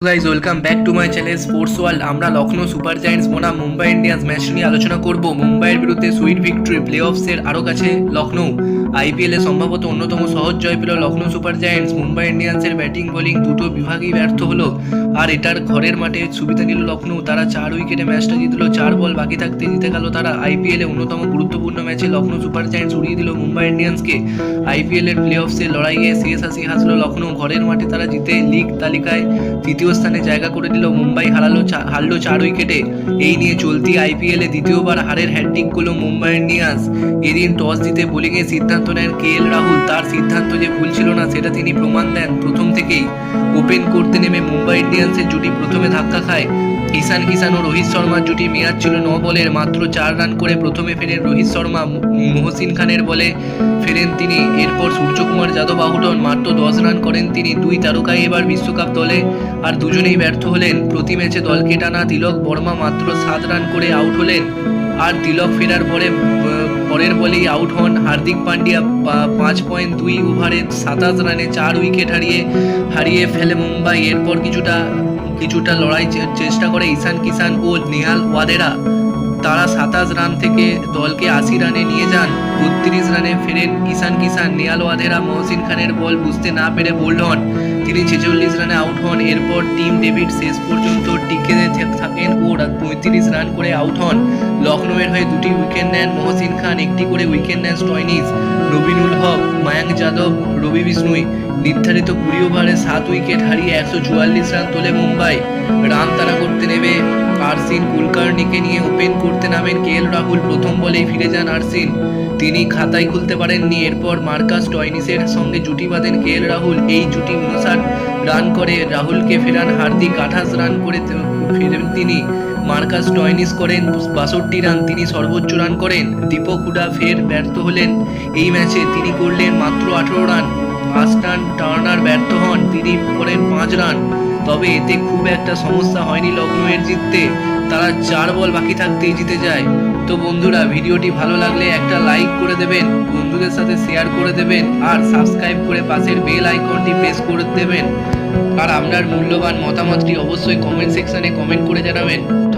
Guys welcome back to my channel sports world আমরা Lucknow super giants বনাম Mumbai Indians match নিয়ে আলোচনা করব। মুম্বাইয়ের বিরুদ্ধে সুইট ভিক্টরি প্লে অফসের আরও কাছে লখনৌ আইপিএলে সম্ভবত অন্যতম সহজ জয় পেল লখনৌ সুপার জায়ান্টস, মুম্বাই ইন্ডিয়ান্সের ব্যাটিং, বোলিং দুটো বিভাগেই ব্যর্থ হলো। আর এটার ঘরের মাঠে সুবিধা নিল লখনৌ তারা চার উইকেটে ম্যাচটা জিতলো চার বল বাকি থাকতে জিতে গেল তারা। আইপিএলে অন্যতম গুরুত্বপূর্ণ ম্যাচে লখনৌ সুপার জায়ান্টস উড়িয়ে দিল মুম্বাই ইন্ডিয়ান্সকে। আইপিএলের প্লে অফসের লড়াইয়ে শেষ হাসি হাসলো লখনৌ ঘরের মাঠে তারা জিতে লিগ তালিকায় তৃতীয় স্থানে জায়গা করে দিল মুম্বাই। হারালো হারলো চার উইকেটে। এই নিয়ে চলতি আইপিএলে দ্বিতীয়বার হারের হ্যাট্রিক করল মুম্বাই ইন্ডিয়ান্স। এদিন টস জিতে বোলিংয়ের সিদ্ধান্ত নেন কে এল রাহুল। তার সিদ্ধান্ত যে ভুল ছিল না, সেটা তিনি প্রমাণ দেন। প্রথম থেকেই ওপেন করতে নেমে মুম্বাই ইন্ডিয়ান্সের জুটি প্রথমে ধাক্কা খায় ঈশান কিষান ও রোহিত শর্মার। জুটি মেয়াদ ছিল ন বলের, মাত্র চার রান করে প্রথমে ফেরেন রোহিত শর্মা। মহসিন খানের বলে ফেরেন তিনি। এরপর সূর্যকুমার যাদব আহুটন, মাত্র দশ রান করেন তিনি। দুই তারকাই এবার বিশ্বকাপ দলে। আর দুজনেই ব্যর্থ হলেন। প্রতি ম্যাচে দলকে টানা তিলক বর্মা মাত্র সাত রান করে আউট হলেন। আর তিলক ফেরার পরে পরের বলেই আউট হন। হার্দিক পান্ডিয়া পাঁচ পয়েন্ট দুই ওভারে সাতাশ রানে চার উইকেট হারিয়ে হারিয়ে ফেলে মুম্বাই। এরপর কিছুটা কিছুটা লড়াই চেষ্টা করে ঈশান কিষান ও নেহাল ওয়াদেরা। তারা সাতাশ রান থেকে দলকে আশি রানে নিয়ে যান। বত্রিশ রানে ফেরেন ঈশান কিষান। নেহাল ওয়াদেরা মহসিন খানের বল বুঝতে না পেরে বোল্ড হন। তিনি ছেচল্লিশ রানে আউট হন। এরপর টিম ডেভিড শেষ পর্যন্ত রান করে আউট হন। লখনৌয়ের হয়ে দুটি উইকেট নেন মহসিন খান, একটি করে উইকেট নেন স্টয়নিস নবীনুল হক মায়াঙ্ক যাদব, রবি বিষ্ণুই নির্ধারিত কুড়ি ওভারে সাত উইকেট হারিয়ে একশো চুয়াল্লিশ রান তোলে মুম্বাই। রান তারা করতে নেমে আরসিন কুলকার্নিকে নিয়ে ওপেন করতে নামেন কে এল রাহুল। প্রথম বলেই ফিরে যান আরসিন। তিনি খাতায় খুলতে পারেননি, এরপর মার্কাস টয়নিসের সঙ্গে জুটি বাঁধেন কে এল রাহুল। এই জুটি উনষাট রান করে রাহুলকে ফেরান হার্দিক আঠাশ রান করে ফেরেন তিনি। মার্কাস টয়নিস করেন, বাষট্টি রান তিনি সর্বোচ্চ রান করেন, দীপক হুডা ফের ব্যর্থ হলেন। এই ম্যাচে তিনি করলেন মাত্র আঠেরো রান। আস্টান টার্নার ব্যর্থ হন, তিনি করেন পাঁচ রান। তবে এতে খুব একটা সমস্যা হয়নি লখনৌয়ের জিততে। তারা চার বল বাকি থাকতেই জিতে যায়। তো বন্ধুরা, ভিডিওটি ভালো লাগলে একটা লাইক করে দেবেন, বন্ধুদের সাথে শেয়ার করে দেবেন, আর সাবস্ক্রাইব করে পাশের বেল আইকনটি প্রেস করে দেবেন। আর আপনার মূল্যবান মতামতটি অবশ্যই কমেন্ট সেকশনে কমেন্ট করে জানাবেন।